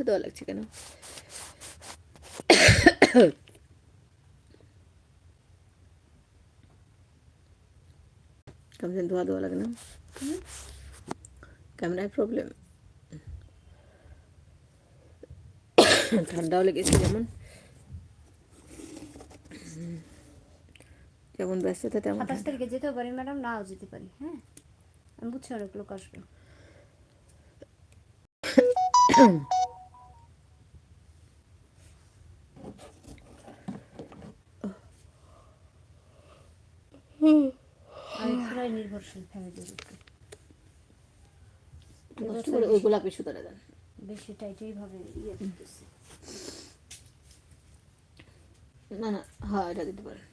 ধোয়া ধোয়া লাগছে কেন? কেমন ধোয়া ধোয়া লাগে না? ক্যামেরায় প্রবলেম ঠান্ডাও লেগেছে যেমন। যেমন ব্যস্ততা তেমন সাতাশ তারিখে যেতেও পারি ম্যাডাম? নাও যেতে পারি হ্যাঁ? আমি বুঝছি অনেক লোক আসবে নির্ভরশীল ফ্যামিলির উপরে ওই গোলাপি সুতোটা দেন। বেশি টাইট এইভাবে ইয়ে করতেছি। না না হ্যাঁ এটা দিতে পারেন।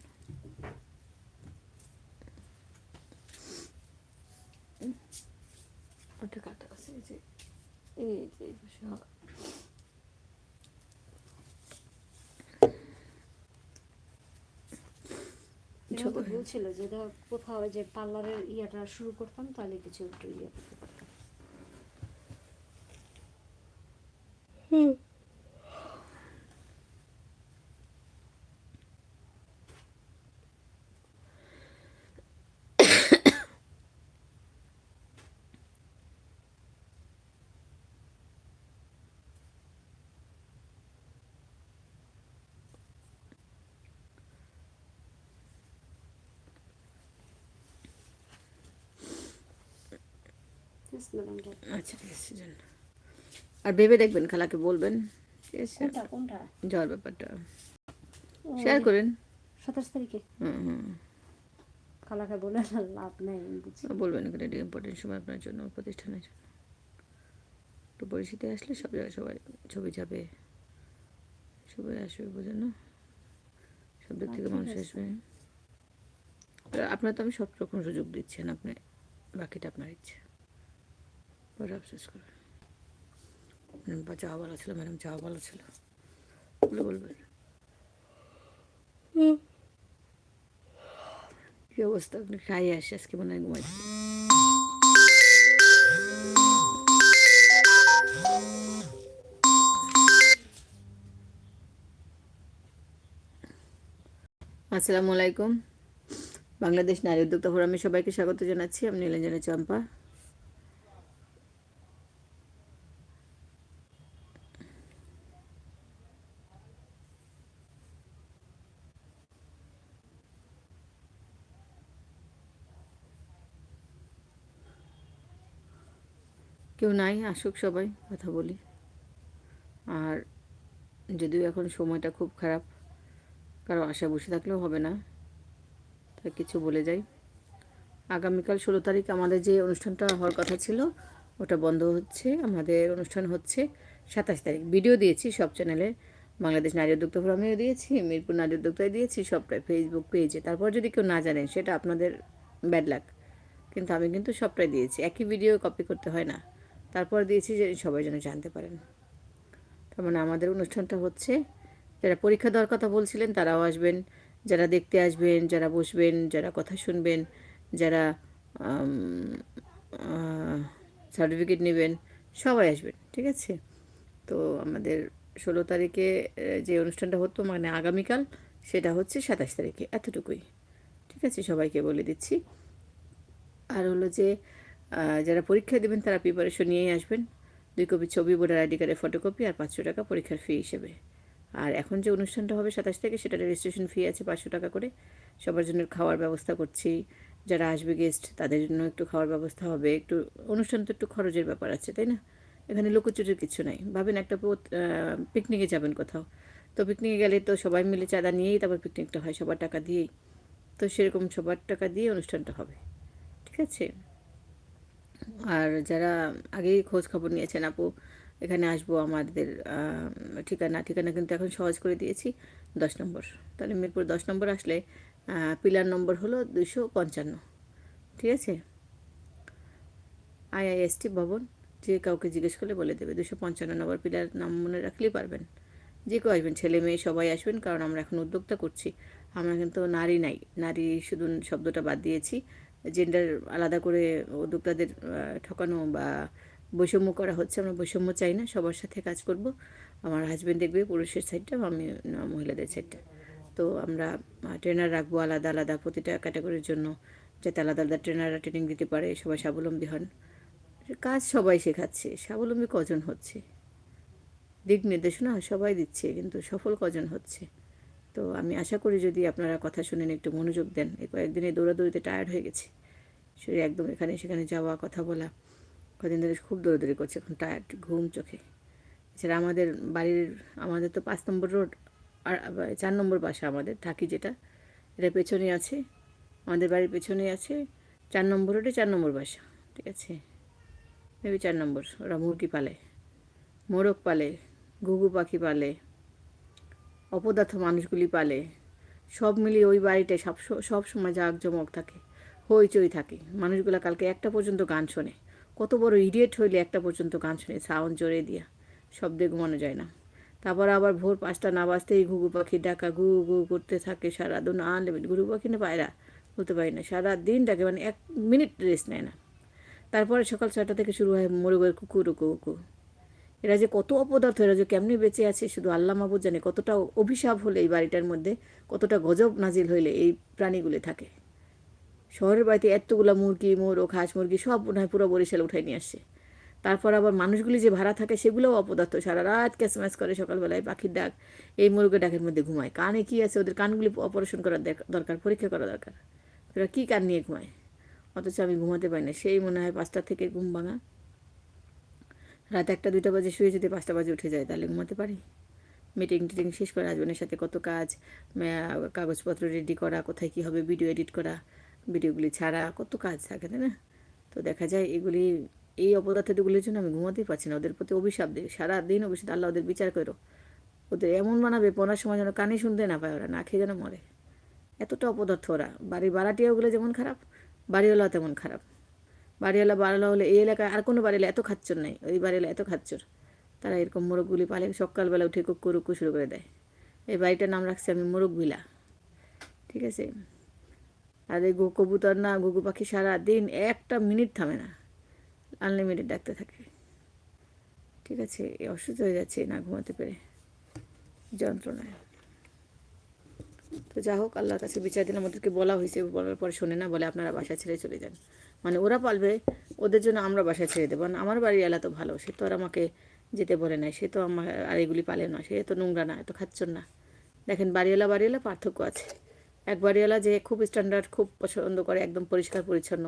ওটা কাটা আছে এই যে এই যে এই পাশে, হ্যাঁ। এরকম তো বলছিল যে ধর কোথাও যে পার্লারের ইয়েটা শুরু করতাম তাহলে কিছু একটু ইয়ে Yes, আচ্ছা ঠিক আছে আর ভেবে দেখবেন খালাকে বলবেন। ঠিক আছে? কোনটা কোনটা? যাওয়ার ব্যাপারটা। শেয়ার করেন। সাতাশ তারিখে? হুম হুম। খালাকে বলে লাভ নাই বলবেন এখানে এটা ইম্পর্টেন্ট সময় আপনার জন্য প্রতিষ্ঠানের জন্য। একটু পরিস্থিতি আসলে সব জায়গায় সবাই ছবি যাবে সবাই আসবে বোঝেন না? সব দিক থেকে মানুষ আসবে। আপনার তো আমি সব রকম সুযোগ দিচ্ছেন আপনি বাকিটা আপনার ইচ্ছে। পরে আফসোস করবেন ম্যাডাম বা যাওয়া ভালো ছিল ম্যাডাম যাওয়া ভালো ছিল। বলে বলবেন কি অবস্থা? আপনি খাইয়ে আসে আজকে মনে হয় ঘুমাইছি আসসালামু আলাইকুম। বাংলাদেশ নারী উদ্যোক্তা ফোরামে সবাইকে স্বাগত জানাচ্ছি। আমি নীলাঞ্জনা চম্পা। কেউ নাই, আসুক সবাই, কথা বলি। আর যদিও এখন সময়টা খুব খারাপ, কারও আশা বসে থাকলেও হবে না, তাই কিছু বলে যাই। আগামীকাল ষোলো তারিখ আমাদের যে অনুষ্ঠানটা হওয়ার কথা ছিল, ওটা বন্ধ হচ্ছে, আমাদের অনুষ্ঠান হচ্ছে সাতাশ তারিখ। ভিডিও দিয়েছি সব চ্যানেলে, বাংলাদেশ নারী উদ্যোক্তা ফোরামেও দিয়েছি, মিরপুর নারী উদ্যোক্তায় দিয়েছি, সবটাই ফেসবুক পেজে তারপর যদি কেউ না জানেন, সেটা আপনাদের ব্যাড লাক কিন্তু আমি কিন্তু সবটাই দিয়েছি, একই ভিডিও কপি করতে হয় না। তারপর দিয়েছি যে সবাই যেন জানতে পারেন। তার মানে আমাদের অনুষ্ঠানটা হচ্ছে, যারা পরীক্ষা দেওয়ার কথা বলছিলেন তারাও আসবেন, যারা দেখতে আসবেন, যারা বসবেন, যারা কথা শুনবেন, যারা সার্টিফিকেট নেবেন, সবাই আসবেন, ঠিক আছে? তো আমাদের ষোলো তারিখে যে অনুষ্ঠানটা হতো মানে আগামীকাল, সেটা হচ্ছে সাতাশ তারিখে, এতটুকুই, ঠিক আছে? সবাইকে বলে দিচ্ছি। আর হলো যে যারা পরীক্ষা দেবেন, তারা প্রিপারেশন নিয়েই আসবেন। দুই কপি ছবি ভোটার আইডি কার্ডের ফটোকপি আর পাঁচশো টাকা পরীক্ষার ফি হিসেবে। আর এখন যে অনুষ্ঠানটা হবে সাতাশ থেকে সেটা রেজিস্ট্রেশন ফি আছে পাঁচশো টাকা করে। সবার জন্য খাওয়ার ব্যবস্থা করছি। যারা আসবে গেস্ট তাদের জন্য একটু খাওয়ার ব্যবস্থা হবে। একটু, অনুষ্ঠান তো একটু খরচের ব্যাপার আছে, তাই না? এখানে লুকোচুরির কিছু নাই। ভাবেন একটা পিকনিকে যাবেন কোথাও। তো পিকনিকে গেলে তো সবাই মিলে চাঁদা নিয়েই তারপর পিকনিকটা হয়, সবার টাকা দিয়েই। তো সেরকম সবার টাকা দিয়ে অনুষ্ঠানটা হবে। ঠিক আছে? আর যারা আগেই খোঁজ খবর নিয়েছেন, আপু, এখানে আসব আমাদের ঠিকানা। ঠিকানা কিন্তু এখন সহজ করে দিয়েছি, দশ নম্বর। তাহলে মিরপুর দশ নম্বর আসলে পিলার নম্বর হলো দুশো পঞ্চান্ন। ঠিক আছে? আইআইএসটি ভবন, যে কাউকে জিজ্ঞেস করলে বলে দেবে দুশো পঞ্চান্ন নম্বর পিলার নাম মনে রাখলেই পারবেন। যে কেউ আসবেন, ছেলে মেয়ে সবাই আসবেন, কারণ আমরা এখন উদ্যোক্তা করছি। আমরা কিন্তু নারী নাই, নারী শুধু শব্দটা বাদ দিয়েছি। জেন্ডার আলাদা করে উদ্যোক্তাদের ঠকানো বা বৈষম্য করা হচ্ছে, আমরা বৈষম্য চাই না, সবার সাথে কাজ করব। আমার হাজব্যান্ড দেখবে পুরুষের সাইডটা আমি মহিলাদের সাইডটা তো আমরা ট্রেনার রাখব আলাদা আলাদা প্রতিটা ক্যাটাগরির জন্য, যাতে আলাদা আলাদা ট্রেনাররা ট্রেনিং দিতে পারে, সবাই স্বাবলম্বী হন। কাজ সবাই শেখাচ্ছে, স্বাবলম্বী কজন হচ্ছে? দিক নির্দেশনা সবাই দিচ্ছে, কিন্তু সফল কজন হচ্ছে? তো আমি আশা করি যদি আপনারা কথা শুনেন, একটু মনোযোগ দেন। এই কয়েকদিনে দৌড়াদৌড়িতে টায়ার্ড হয়ে গেছি। শরীর একদম এখানে সেখানে যাওয়া, কথা বলা, কদিন ধরে খুব দৌড়াদৌড়ি করছে, এখন টায়ার্ড ঘুম চোখে। এছাড়া আমাদের বাড়ির, আমাদের তো পাঁচ নম্বর রোড আর চার নম্বর বাসা আমাদের থাকি যেটা, এটা পেছনে আছে। আমাদের বাড়ির পেছনে আছে, চার নম্বর রোডে চার নম্বর বাসা, ঠিক আছে? মেবি চার নম্বর, ওরা মুরগি পালে, মোরগ পালে, ঘুঘু পাখি পালে অপদার্থ মানুষগুলি পালে। সব মিলিয়ে ওই বাড়িতে সব সব সময় জাঁকজমক থাকে, হইচই থাকে। মানুষগুলো কালকে একটা পর্যন্ত গান শোনে। কত বড় ইডিয়েট হইলে একটা পর্যন্ত গান শুনে সাউন্ড জোরে দিয়া। শব্দে ঘুমানো যায় না। তারপর আবার ভোর পাঁচটা না বাজতেই ঘুঘু পাখি ডাকা ঘু ঘু করতে থাকে সারা দিন আনলিমিট ঘুঘু পাখি না পায়রা, বলতে পারি না। সারা দিন ডাকে মানে এক মিনিট রেস্ট নেয় না। তারপরে সকাল ছয়টা থেকে শুরু হয় মোরগের কুকুর কুকু এরা যে কত অপদার্থ, এরা যে কেমনি বেঁচে আছে, শুধু আল্লাহ মাহবুদ জানে কতটা অভিশাপ হলে এই বাড়িটার মধ্যে, কতটা গজব নাজিল হইলে এই প্রাণীগুলি থাকে। শহরের বাড়িতে এতগুলো মুরগি, মোরগ, হাঁস মুরগি সব মনে হয় পুরো বরিশাল উঠাই নিয়ে আসছে। তারপর আবার মানুষগুলি যে ভাড়া থাকে সেগুলোও অপদার্থ। সারা রাত ক্যাসম্যাচ করে সকালবেলায় পাখির ডাক, এই মুরগের ডাকের মধ্যে ঘুমায়। কানে কি আছে? ওদের কানগুলি অপারেশন দেখ- দরকার, পরীক্ষা করা দরকার। ওরা কী কান নিয়ে ঘুমায়? অথচ আমি ঘুমাতে পারি না। সেই মনে হয় পাঁচটা থেকে ঘুম ভাঙা। রাত একটা দুইটা বাজে শুয়ে যদি পাঁচটা বাজে উঠে যায়, তাহলে ঘুমাতে পারি? মিটিং টিটিং শেষ করে হাজবেন্ডের সাথে কত কাজ কাগজপত্র রেডি করা, কোথায় কী হবে ভিডিও এডিট করা ভিডিওগুলি ছাড়া, কত কাজ থাকে, তাই না? তো দেখা যায় এগুলি, এই অপদার্থগুলির জন্য আমি ঘুমাতেই পারছি না। ওদের প্রতি অভিশাপ দিই সারাদিন অভিশাপ, আল্লাহ ওদের বিচার করো। ওদের এমন বানাবে, পড়ার সময় যেন কানে শুনতে না পায় ওরা, না খেয়ে যেন মরে। এতটা অপদার্থ ওরা। বাড়ির বাড়াটিয়াগুলো যেমন খারাপ বাড়িওয়ালা তেমন খারাপ। বাড়িওয়ালা বাড়ালা হলে এই এলাকায় আর কোনো বাড়িওয়ালা এত খাচ্চর নাই। ওই বাড়িওয়ালা এত খাচ্চর। তারা এরকম মোরগগুলি পালে, সকালবেলা উঠে কুকুর উকু শুরু করে দেয়। এই বাড়িটার নাম রাখছি আমি মোরগ ভিলা। ঠিক আছে? আর এই গো কবুতর না ঘুঘু পাখি সারা দিন একটা মিনিট থামে না। আনলিমিটেড ডাকতে থাকে। ঠিক আছে? অসুস্থ হয়ে যাচ্ছে না ঘুমাতে পেরে। যন্ত্রণায়। তো যা হোক আল্লাহর কাছে বিচার দিলাম। ওদেরকে বলা হয়েছে, বলার পর শোনে না, বলে আপনারা বাসা ছেড়ে চলে যান। মানে ওরা পালবে, ওদের জন্য আমরা বাসা ছেড়ে দেবো। না আমার বাড়ি এলা তো ভালো, সে তো আর আমাকে যেতে বলে নাই, সে তো আমার আর এগুলি পালে না সে তো নোংরা না, এত খাচ্ছর না। দেখেন, বাড়িওয়ালা বাড়িওয়ালা পার্থক্য আছে। এক বাড়িওয়ালা যে খুব স্ট্যান্ডার্ড খুব পছন্দ করে, একদম পরিষ্কার, পরিচ্ছন্ন।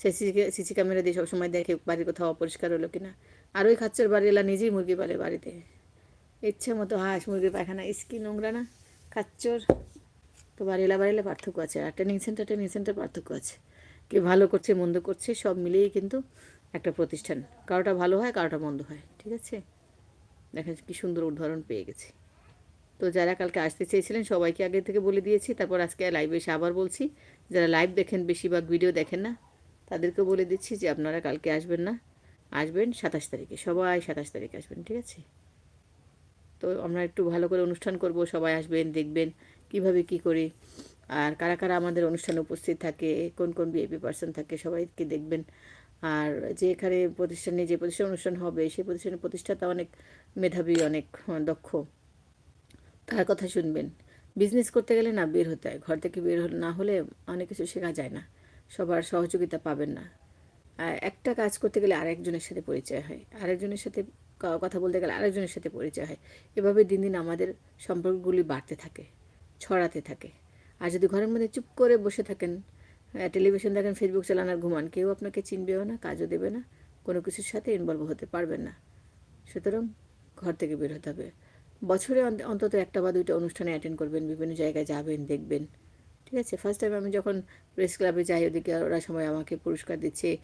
সে সিসি ক্যামেরা দিয়ে সবসময় দেখে বাড়ির কোথাও অপরিষ্কার হলো কিনা। আর ওই খাচ্চর বাড়িওয়ালা নিজেই মুরগি পালে বাড়িতে। ইচ্ছে মতো হাঁস, মুরগির পায়খানা ইস্কি নোংরা না খাচ্চর তো বাড়িওয়ালা বাড়িওয়ালা পার্থক্য আছে, আর ট্রেনিং সেন্টার ট্রেনিং সেন্টার পার্থক্য আছে। কে ভালো করছে, মন্দ করছে, সব মিলিয়েই কিন্তু একটা প্রতিষ্ঠান। কারোটা ভালো হয়, কারোটা মন্দ হয়, ঠিক আছে? দেখেন কি সুন্দর উদাহরণ পেয়ে গেছি। তো যারা কালকে আসতে চেয়েছিলেন, সবাইকে আগে থেকে বলে দিয়েছি, তারপর আজকে লাইভে এসে আবার বলছি। যারা লাইভ দেখেন বেশিরভাগ ভিডিও দেখেন না তাদেরকে বলে দিচ্ছি যে আপনারা কালকে আসবেন না। আসবেন সাতাশ তারিখে, সবাই সাতাশ তারিখে আসবেন, ঠিক আছে? তো আমরা একটু ভালো করে অনুষ্ঠান করব, সবাই আসবেন, দেখবেন কীভাবে কি করি। আর কারা কারা আমাদের অনুষ্ঠানে উপস্থিত থাকে, কোন কোন বিএপি পার্সন থাকে, সবাইকে দেখবেন। আর যে এখানে প্রতিষ্ঠানে, যে প্রতিষ্ঠান অনুষ্ঠান হবে, সেই প্রতিষ্ঠানের প্রতিষ্ঠাতা অনেক মেধাবী, অনেক দক্ষ। তার কথা শুনবেন। বিজনেস করতে গেলে না বের হতে হয়। ঘর থেকে বের না হলে অনেক কিছু শেখা যায় না। সবার সহযোগিতা পাবেন না। একটা কাজ করতে গেলে আরেকজনের সাথে পরিচয় হয়। আরেকজনের সাথে কথা বলতে গেলে আরেকজনের সাথে পরিচয় হয়। এভাবে দিন দিন আমাদের সম্পর্কগুলি বাড়তে থাকে, ছড়াতে থাকে। আর যদি ঘরের মধ্যে চুপ করে বসে থাকেন টেলিভিশন দেখেন ফেসবুক চালান আর ঘুমান, কেউ আপনাকে চিনবেও না, কাজও দেবে না, কোনো কিছুর সাথে ইনভলভ হতে পারবেন না। সুতরাং ঘর থেকে বের হতে হবে। বছরে অন্ত- অন্তত একটা বা দুইটা অনুষ্ঠানে অ্যাটেন্ড করবেন, বিভিন্ন জায়গায় যাবেন, দেখবেন। ঠিক আছে? ফার্স্ট টাইম আমি যখন প্রেস ক্লাবে যাই, ওদিকে ওরা সময় আমাকে পুরস্কার দিচ্ছে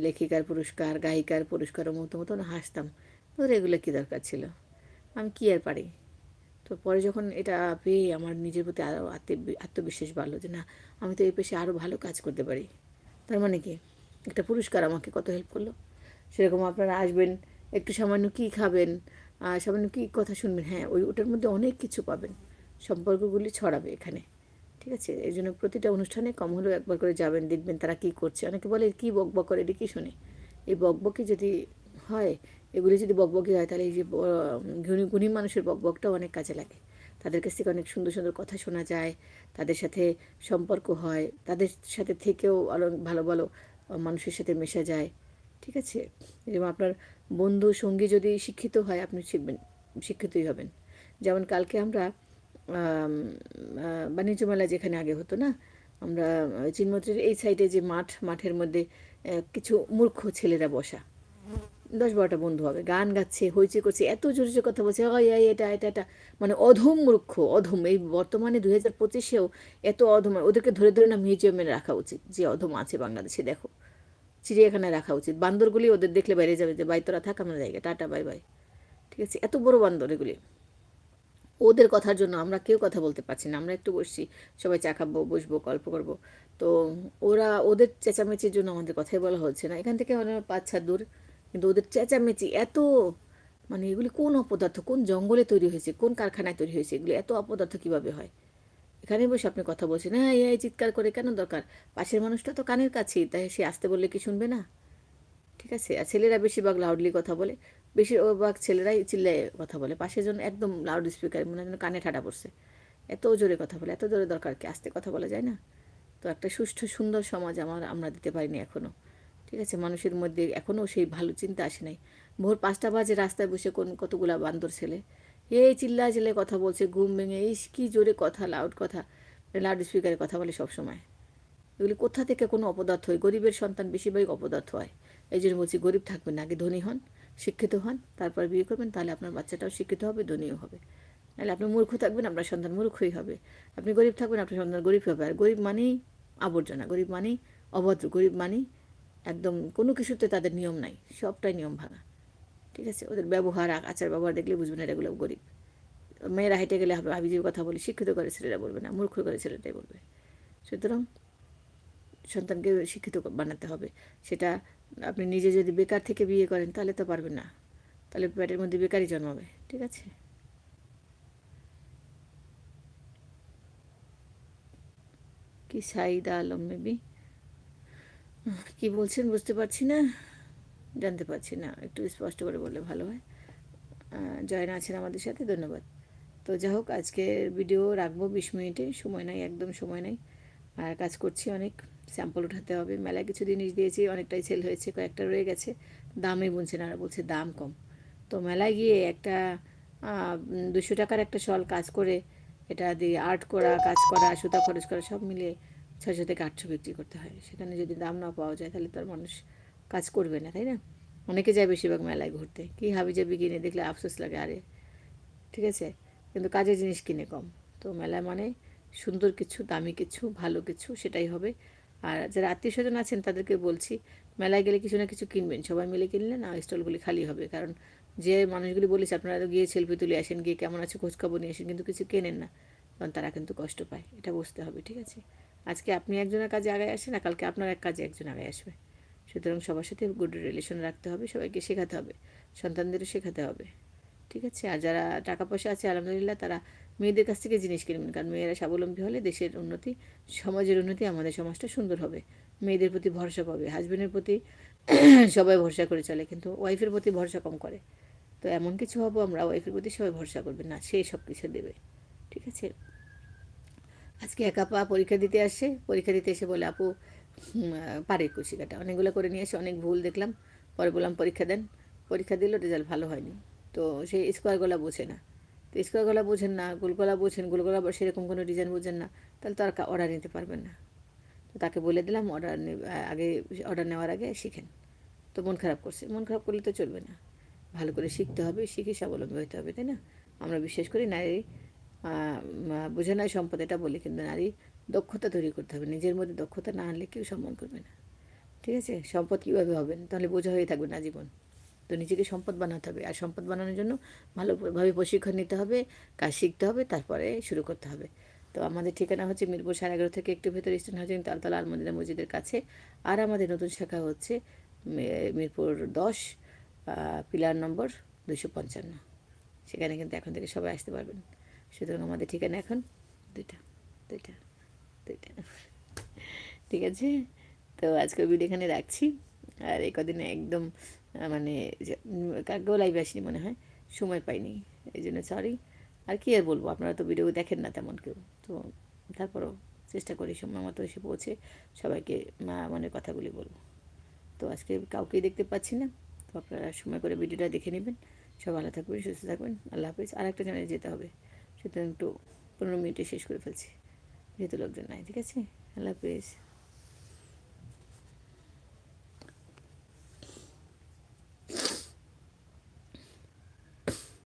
লেখিকার পুরস্কার, গায়িকার পুরস্কার, মতো মতো হাসতাম। ওদের এগুলো কী দরকার ছিল? আমি কী আর পারি? তো পরে যখন এটা পেয়ে আমার নিজের প্রতি আরও আত্ম- আত্মবিশ্বাস বাড়লো যে না, আমি তো এই পেশে আরও ভালো কাজ করতে পারি। তার মানে কি? একটা পুরস্কার আমাকে কত হেল্প করল? সেরকম আপনারা আসবেন, একটু সামান্য কী খাবেন সামান্য কী কথা শুনবেন হ্যাঁ ওই ওটার মধ্যে অনেক কিছু পাবেন। সম্পর্কগুলি ছড়াবে এখানে, ঠিক আছে? এই জন্য প্রতিটা অনুষ্ঠানে কম হলেও একবার করে যাবেন, দেখবেন তারা কী করছে। অনেকে বলে, কী বক বক করে এটি কী শুনে। এই বকবকি যদি হয় এগুলি যদি বকবকি হয় তাহলে এই যে গুণী গুণী মানুষের বকবকটাও অনেক কাজে লাগে। তাদের কাছ থেকে অনেক সুন্দর সুন্দর কথা শোনা যায় তাদের সাথে সম্পর্ক হয় তাদের সাথে থেকেও আরও ভালো ভালো মানুষের সাথে মেশা যায় ঠিক আছে? যেমন আপনার বন্ধু সঙ্গী যদি শিক্ষিত হয় আপনি শিখবেন শিক্ষিতই হবেন। যেমন কালকে আমরা আম, বাণিজ্য মেলা যেখানে আগে হতো না আমরা চিনমত্রীর এই সাইডে যে মাঠ মাঠের মধ্যে কিছু মূর্খ ছেলেরা বসা। দশ বারোটা বন্ধু হবে, গান গাচ্ছে হইচে করছে, এত জোরে জোরে কথা বলছে ওই এটা এটা এটা। মানে অধম মূর্খ, অধম। এই বর্তমানে দুই হাজার পঁচিশেও এত অধম, ওদেরকে ধরে ধরে না মিউজিয়ামে রাখা উচিত, যে অধম আছে বাংলাদেশে, দেখো। চিড়িয়াখানায় রাখা উচিত। বান্দরগুলি ওদের দেখলে বাইরে যাবে যে বাই তোরা থাক, আমরা জায়গা টাটা, বাই বাই। ঠিক আছে? এত বড় বান্দর এগুলি। ওদের কথার জন্য আমরা কেউ কথা বলতে পারছি না, আমরা একটু বসছি, সবাই চা খাব, বসবো, গল্প করব। তো ওরা, ওদের চেঁচামেচির জন্য আমাদের কথাই বলা হচ্ছে না। এখান থেকে অনেক পাঁচ ছাদ দূর। কিন্তু ওদের চেঁচামেচি এত মানে এগুলি কোন অপদার্থ? কোন জঙ্গলে তৈরি হয়েছে? কোন কারখানায় তৈরি হয়েছে? এগুলি এত অপদার্থ কীভাবে হয়? এখানে বসে আপনি কথা বলছেন হ্যাঁ এই চিৎকার করে কেন দরকার? পাশের মানুষটা তো কানের কাছেই, তাই সে আসতে বললে কি শুনবে না? ঠিক আছে, আর ছেলেরা বেশিরভাগ লাউডলি কথা বলে। বেশিরভাগ ছেলেরাই চিল্লায় কথা বলে। পাশের জন্য একদম লাউড স্পিকার মনে হয় কানে ঠাডা পড়ছে। এত জোরে কথা বলে, এত জোরে দরকার কি? আসতে কথা বলা যায় না? তো একটা সুষ্ঠু, সুন্দর সমাজ আমার, আমরা দিতে পারিনি এখনও ঠিক আছে, মানুষের মধ্যে এখনও সেই ভালো চিন্তা আসে নাই। ভোর পাঁচটা বাজে রাস্তায় বসে কোন কতগুলা বান্দর ছেলে। এই চিল্লা চিল্লায় কথা বলছে, ঘুম ভেঙে এই কি জোরে কথা লাউড কথা। লাউড স্পিকারে কথা বলে সব সময় এগুলি কোথা থেকে কোনো অপদার্থ হয়? গরিবের সন্তান বেশিরভাগ অপদার্থ হয়। এই জন্য বলছি, গরিব থাকবেন আগে ধনী হন, শিক্ষিত হন, তারপর বিয়ে করবেন, তাহলে আপনার বাচ্চাটাও শিক্ষিত হবে, ধনীও হবে। নাহলে আপনি মূর্খ থাকবেন, আপনার সন্তান মূর্খই হবে। আপনি গরিব থাকবেন, আপনার সন্তান গরিব হবে। আর গরিব মানেই আবর্জনা, গরিব মানেই অভদ্র, গরিব মানেই একদম কোনো কিছুতে তাদের নিয়ম নাই, সবটাই নিয়ম ভাঙা। ঠিক আছে? ওদের ব্যবহার, আচার, ব্যবহার দেখলে বুঝবেন এটা এগুলো গরিব। মেয়েরা হেঁটে গেলে হবে হাবিজির কথা বলি, শিক্ষিত করে ছেলেরা বলবে না, মূর্খ করে ছেলেটাই বলবে। সুতরাং সন্তানকে শিক্ষিত বানাতে হবে। সেটা আপনি নিজে যদি বেকার থেকে বিয়ে করেন, তাহলে তো পারবেন না। তাহলে পেটের মধ্যে বেকারই জন্মাবে, ঠিক আছে? কি সাইদা আলম মেবি? কি বলছেন বুঝতে পারছি না। জানতে পারছি না, একটু স্পষ্ট করে বললে ভালো হয়। জয়না আছেন আমাদের সাথে, ধন্যবাদ। তো যাই হোক, আজকের ভিডিও রাখব বিশ মিনিটে, সময় নাই, একদম সময় নাই। আর কাজ করছি অনেক স্যাম্পল উঠাতে হবে। মেলায় কিছু জিনিস দিয়েছি, অনেকটাই সেল হয়েছে, কয়েকটা রয়ে গেছে। দামে বুনছে না বলছে দাম কম। তো মেলায় গিয়ে একটা দুশো টাকার একটা শল কাজ করে, এটা দিয়ে আর্ট করা, কাজ করা, সুতা খরচ করা, সব মিলিয়ে ছশো থেকে আটশো বিক্রি করতে হয়। সেখানে যদি দাম না পাওয়া যায়, তাহলে তার মানুষ কাজ করবে না, তাই না? অনেকে যায় বেশিরভাগ মেলায় ঘুরতে। কী হাবি যাবি কিনে দেখলে আফসোস লাগে, আরে! ঠিক আছে? কিন্তু কাজের জিনিস কিনে কম। তো মেলা মানে সুন্দর কিছু, দামি কিছু, ভালো কিছু, সেটাই হবে। আর যারা আত্মীয় স্বজন আছেন, তাদেরকে বলছি, মেলায় গেলে কিছু না কিছু কিনবেন। সবাই মিলে কিনলে না, স্টলগুলি খালি হবে। কারণ যে মানুষগুলি বলেছে, আপনারা গিয়ে সেলফি তুলে আসেন, গিয়ে কেমন আছে, খোঁজখবর নিয়ে আসেন, কিন্তু কিছু কেনেন না। কারণ তারা কিন্তু কষ্ট পায়। এটা বুঝতে হবে, ঠিক আছে? আজকে আপনি একজনের কাজে আগায় আসেন না কালকে আপনার এক কাজে একজন আগে আসবে। সুতরাং সবার সাথে গুড রিলেশন রাখতে হবে, সবাইকে শেখাতে হবে, সন্তানদেরও শেখাতে হবে। ঠিক আছে? আর যারা টাকা পয়সা আছে, আলহামদুলিল্লাহ তারা মেয়েদের কাছ থেকে জিনিস কিনবেন কারণ মেয়েরা স্বাবলম্বী হলে দেশের উন্নতি, সমাজের উন্নতি, আমাদের সমাজটা সুন্দর হবে। মেয়েদের প্রতি ভরসা পাবে হাজবেন্ডের প্রতি সবাই ভরসা করে চলে, কিন্তু ওয়াইফের প্রতি ভরসা কম করে। তো এমন কিছু হব আমরা ওয়াইফের প্রতি সবাই ভরসা করবে। না, সে সব কিছু দেবে। ঠিক আছে? আজকে একা পা পরীক্ষা দিতে আসে, পরীক্ষা দিতে এসে বলে, আপু পারে কুচি কাটা অনেকগুলো করে নিয়ে এসে অনেক ভুল দেখলাম। পরে বললাম, পরীক্ষা দেন। পরীক্ষা দিল রেজাল্ট ভালো হয়নি। তো সেই স্কোয়ার গলা বোঝে না। তো স্কোয়ার গলা বোঝেন না, গোলগলা বোঝেন, গোলগলা সেরকম কোনো ডিজাইন বোঝেন না, তাহলে তো আর অর্ডার নিতে পারবেন না। তো তাকে বলে দিলাম অর্ডার আগে অর্ডার নেওয়ার আগে শিখেন। তো মন খারাপ করছে। মন খারাপ করলে তো চলবে না। ভালো করে শিখতে হবে, শিখে স্বাবলম্বী হতে হবে, তাই না? আমরা বিশ্বাস করি নারী বোঝা নয় সম্পদ, এটা বলি কিন্তু নারী দক্ষতা তৈরি করতে হবে। নিজের মধ্যে দক্ষতা না আনলে কেউ সম্মান করবে না। ঠিক আছে? সম্পদ কীভাবে হবেন তাহলে বোঝা হয়ে থাকবে না জীবন। তো নিজেকে সম্পদ বানাতে হবে। আর সম্পদ বানানোর জন্য ভালোভাবে প্রশিক্ষণ নিতে হবে, কাজ শিখতে হবে, তারপরে শুরু করতে হবে। তো আমাদের ঠিকানা হচ্ছে মিরপুর সাড়ে এগারো থেকে একটু ভেতরে ইস্টার্ন হাউজিং তালতলা আলমদিনা মসজিদের কাছে। আর আমাদের নতুন শাখা হচ্ছে মিরপুর দশ পিলার নম্বর দুশো পঞ্চান্ন। সেখানে কিন্তু এখন থেকে সবাই আসতে পারবেন। সুতরাং আমাদের ঠিকানা এখন দুইটা দুইটা দুইটা। ঠিক আছে? তো আজকের ভিডিও এখানে রাখছি। আর এই কদিনে একদম মানে কাকেও লাইভে আসিনি মনে হয়, সময় পাইনি। এই জন্য সরি আর কি আর বলব? আপনারা তো ভিডিও দেখেন না তেমন কেউ। তো তারপরও চেষ্টা করি সময় মতো এসে পৌঁছে সবাইকে মা মনের কথাগুলি বলব। তো আজকে কাউকেই দেখতে পাচ্ছি না। তো আপনারা সময় করে ভিডিওটা দেখে নেবেন। সব ভালো থাকবেন, সুস্থ থাকবেন। আল্লাহ হাফিজ। আর একটা চ্যানেলে যেতে হবে। সুতরাং একটু পনেরো মিনিটে শেষ করে ফেলছি যেহেতু লোকজন নাই ঠিক আছে? আল্লাহ হাফিজ।